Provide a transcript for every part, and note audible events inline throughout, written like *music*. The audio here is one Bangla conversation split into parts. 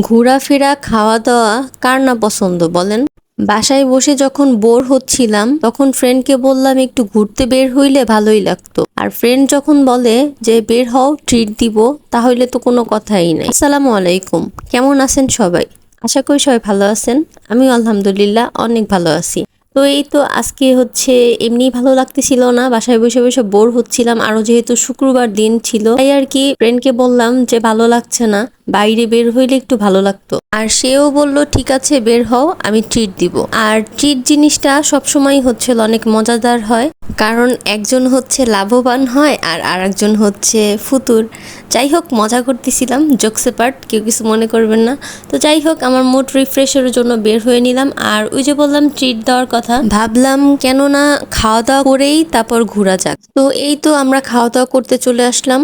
ঘোরাফেরা খাওয়া দাওয়া কার না পছন্দ বলেন? বাসায় বসে যখন বোর হচ্ছিলাম, তখন ফ্রেন্ডকে বললাম, একটু ঘুরতে বের হইলে ভালোই লাগতো। আর ফ্রেন্ড যখন বলে যে, বের হও ট্রিট দিব, তাহলে তো কোনো কথাই নাই। আসসালামু আলাইকুম, কেমন আছেন সবাই? আশা করি সবাই ভালো আছেন। আমি আলহামদুলিল্লাহ, অনেক ভালো আছি। তো এই তো আজকে হচ্ছে এমনি ভালো লাগতেছিল না। বাসায় বসে বসে বোর হচ্ছিলাম। আরও যেহেতু শুক্রবার দিন ছিল, তাই আর কি ফ্রেন্ডকে বললাম যে ভালো লাগছে না, বাইরে বের হইলে একটু ভালো লাগতো। আর সেও বলল, ঠিক আছে, বের হও, আমি ট্রিট দিব। আর ট্রিট জিনিসটা সবসময় হচ্ছে অনেক মজাদার হয়। কারণ একজন হচ্ছে লাভবান হয় আর আরেকজন হচ্ছে ফুতুর। যাই হোক, মজা করতেছিলাম জোকসে পার্ট কেউ কিছু মনে করবেন না। তো যাই হোক, আমার মুড রিফ্রেশের জন্য বের হয়ে নিলাম। আর ওই যে বললাম ট্রিট দেওয়ার কথা, ভাবলাম কেননা খাওয়া দাওয়া করেই তারপর ঘোরা যাক। তো এই তো আমরা খাওয়া দাওয়া করতে চলে আসলাম।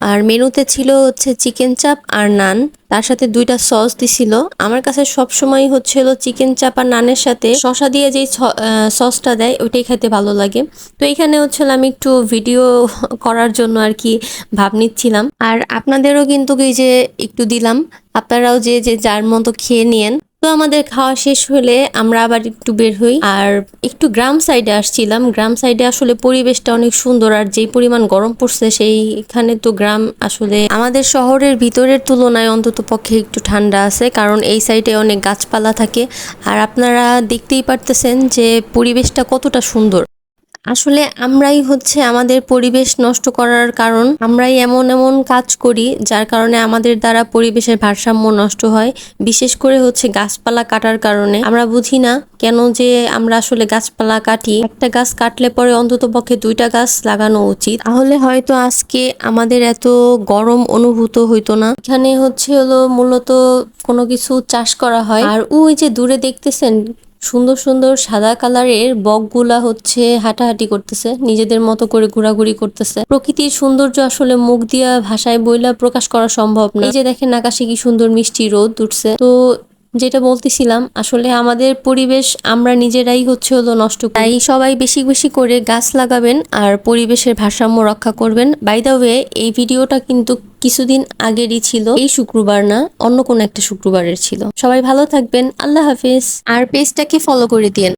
আর মেনুতে ছিল হচ্ছে চিকেন চাপ আর নান। তার সাথে দুইটা সস দিছিল। আমার কাছে সব সময় হচ্ছিল চিকেন চাপ আর নানের সাথে শশা দিয়ে আহ, সসটা দেয় ওইটাই খেতে ভালো লাগে। তো এখানে হচ্ছিল আমি একটু ভিডিও *laughs* করার জন্য আর কি ভাব নিচ্ছিলাম। আর আপনাদেরও কিন্তু এই যে একটু দিলাম। আপনারাও যে যে যার মতো খেয়ে নিয়েন। তো আমাদের খাওয়া শেষ হলে আমরা আবার একটু বের হই। আর একটু গ্রাম সাইডে আসছিলাম। গ্রাম সাইডে আসলে পরিবেশটা অনেক সুন্দর আর যেই পরিমাণ গরম পড়ছে সেইখানে তো গ্রাম আসলে আমাদের শহরের ভিতরের তুলনায় অন্তত পক্ষে একটু ঠান্ডা আছে, কারণ এই সাইডে অনেক গাছপালা থাকে। আর আপনারা দেখতেই পারতেছেন যে পরিবেশটা কতটা সুন্দর। আসলে আমরাই হচ্ছে আমাদের পরিবেশ নষ্ট করার কারণ। আমরাই এমন এমন কাজ করি যার কারণে আমাদের দ্বারা পরিবেশের ভারসাম্য নষ্ট হয়। বিশেষ করে হচ্ছে গাছপালা কাটার কারণে। আমরা বুঝি না কেন যে আমরা আসলে গাছপালা কাটি। একটা গাছ কাটলে পরে অন্তত পক্ষে দুইটা গাছ লাগানো উচিত। তাহলে হয়তো আজকে আমাদের এত গরম অনুভূত হইতো না। এখানে হচ্ছে হলো মূলত কোনো কিছু চাষ করা হয়। আর ওই যে দূরে দেখতেছেন সুন্দর সুন্দর সাদা কালারের বকগুলা হচ্ছে হাঁটাহাঁটি করতেছে, নিজেদের মতো করে ঘোরাঘুরি করতেছে। প্রকৃতির সৌন্দর্য আসলে মুখ দিয়া ভাষায় বইলা প্রকাশ করা সম্ভব না। এই যে দেখেন আকাশে কি সুন্দর মিষ্টি রোদ উঠছে। তো যেটা বলতেছিলাম, আসলে আমাদের পরিবেশ আমরা নিজেরাই হচ্ছে হলো নষ্ট তাই সবাই বেশি বেশি করে গাছ লাগাবেন আর পরিবেশের ভারসাম্য রক্ষা করবেন। বাই দ্য ওয়ে এই ভিডিওটা কিন্তু কিছুদিন আগেরই ছিল। এই শুক্রবার না, অন্য কোনো একটা শুক্রবারের ছিল। সবাই ভালো থাকবেন। আল্লাহ হাফিজ। আর পেজটাকে ফলো করে দিয়েন।